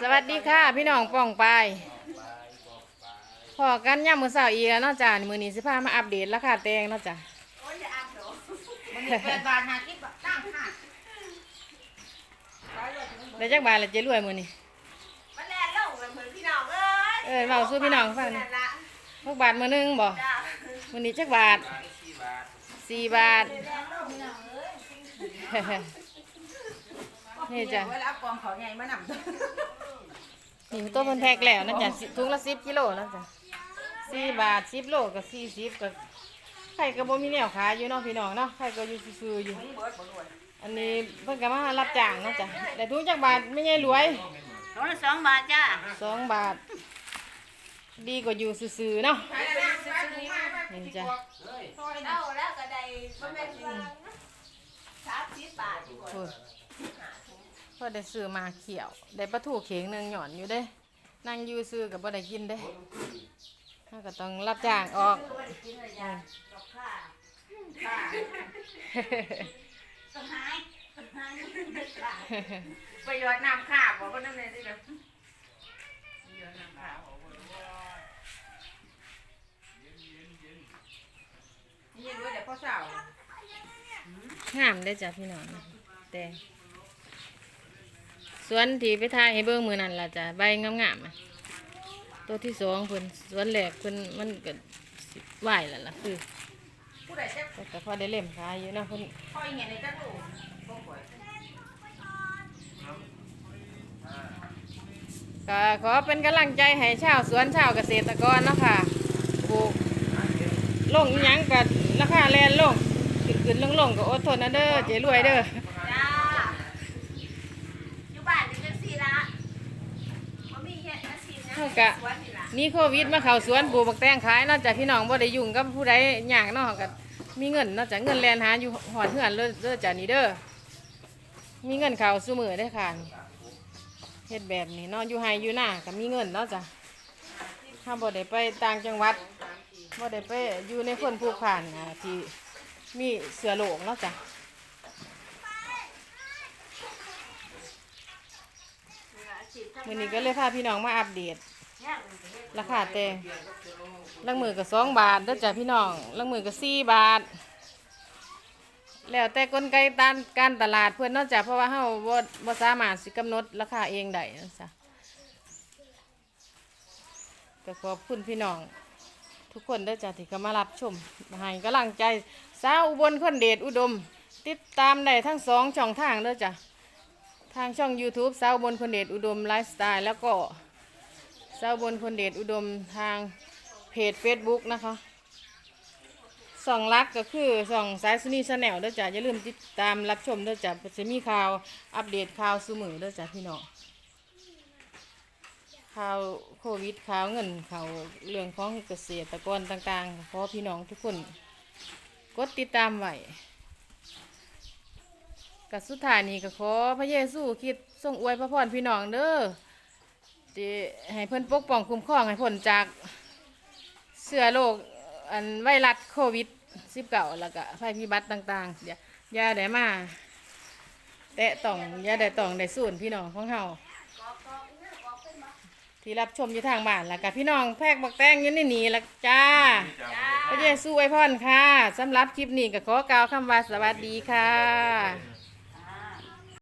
สวัสดีค่ะ พี่น้องป้องปายพอกันย่ามมือเสาร์อีกแล้วเนาะจ้ะมือนี้สิพามาอัปเดตราคาแตงเนาะจ้ะโอ้ยจะอาบเหรอมันมีแปดบาทหาคิดแบบตั้งค่ะได้จักบาทละเจ๊รวยมือนี้มันแล่นเล่าเลยเหมือนพี่น้องเอ้ยเออเว้าสู่พี่น้องฟังหน่อยนั่นละหกบาทมือหนึงบ่จ้ามือนี้จักบาทสี่บาทแล่นเล่าพี่น้องเอ้ยนี่จ้ะเวลากองเขาใหญ่มานำ นี่ตัวเพิ่นแพ็กแล้วนะจ้ะสิถุงละสิบกิโลนะจ้ะสี่บาทสิบโลกับสี่สิบกับไข่ก็บ่มีแนวขายอยู่เนาะพี่น้องเนาะไข่ก็อยู่ซื่อๆอยู่เบิดบ่รวยอันนี้เพิ่นก็มารับจ้างเนาะจ้ะแต่ถุงจักบาทไม่ใช่รวยตัวละสองบาทจ้าสองบาท ดีกว่าอยู่ซื่อๆเนาะนี่จ้ะเล่าแล้วก็ได้บ่แม่นว่าสามสิบบาทดีกว่าโอ้ย พอได้ซื้อมาเขียว ได้ปลาทูเข็งหนึ่งหย่อนอยู่เด้ นั่งอยู่ซื้อกับบ่ได้กินเด้เราก็ต้องรับจ้างออกกินอะไรจ้าดอกค่ะค่ะต้องหายต้องหายค่ะไปยอดน้ำข้าวบอกว่าน้ำเลยดิเด้อหยอดน้ำข้าวนี่รู้แต่พ่อสาวงามได้จ้ะพี่น้องแต่ สวนที่ไปถ่ายให้เบิ่งมือนั่นล่ะจ้ะใบงามๆอะตัวที่สองเพิ่นสวนแรกเพิ่นมันก็ไหวแล้วล่ะคือผู้ใดจะแต่พอได้เล่มขายอยู่นะเพิ่นคอยเงี้ยในจักรูก็ขอเป็นกำลังใจให้ชาวสวนชาวเกษตรกรเนาะค่ะปลูกลงอิหยังก็ราคาแลนลงขึ้นขึ้นลงลงก็อดทนนะเด้อเจ๊รวยเด้อ จ้าอยู่บ้านอยู่จังซี่ละบ่มีเฮ็ดอา ชีพหยังสวนนี่ล่ะนี่โควิดมาเข้าสวนปลูกบักแตงขายนอกจากพี่น้องบ่ได้ยุ่งกับผู้ใดยากนาะก็มีเงินนอกจากเงินแลนหาอยู่หอดเฮือนเลยเด้อจ้ะนี่เด้อมีเงินเข้าซุมื้อได้อค่ะเฮ็ดแบบนี้เนาะอยู่ไห้อยู่หน้าก็มีเงินเนาะจ้ะถ้าบ่ได้ไปต่างจังหวัดบ่ได้ไปอยู่ในคนผูกพันอ่านที่มีเสือโลกเนาะจ้ะมือนี้ก็เลยพาพี่น้องมาอัปเดต ราคาแตงลังมือก็สองบาทเด้อจ้ะพี่น้องลังมือก็สี่บาท แล้วแต่กลไกตานการตลาดเพื่อนนอกจากเพราะว่าเฮาบ่บ่สามารถสิกำหนดราคาเองได้นะจ๊ะก็ขอบคุณพี่น้อง ทุกคนเด้อจ้ะที่เข้ามารับชมมาให้กำลังใจสาวอุบลคนเดชอุดม ติดตามได้ทั้งสองช่องทางเด้อจ้ะทางช่อง YouTube สาวอุบลคนเดชอุดมไลฟ์สไตล์แล้วก็ เจ้าบนคนเดชอุดมทางเพจ Facebook นะคะส่องรักก็คือส่องสายสุนีชาแนลเด้อจ้ะอย่าลืมติดตามรับชมเด้อจ้ะจะมีข่าวอัปเดตข่าวสมือเด้อจ้ะพี่น้องข่าวโควิดข่าวเงินข่าวเรื่องของเกษตรกรต่างๆขอพี่น้องทุกคน กดติดตามไว้กับสุดท้ายนี้ก็ขอพระเยซูคิดทรงอวยพระพรพี่น้องเด้อ ที่ให้เพิ่นปกป้องคุ้มครองให้พ้นจากเสื้อโรคอันไวรัสโควิด -19 แล้วก็ภัยพิบัติต่างๆอย่าอย่าได้มาแตะต้องอย่าได้ต้องได้สูนพี่น้องของเฮาที่รับชมอยู่ทางบ้านแล้วก็พี่น้องแพกบักแตงอยู่ในนี่ละจ้าพระเยซูไว้พรค่ะสำหรับคลิปนี้ก็ขอกล่าวคำว่าสวัสดีค่ะ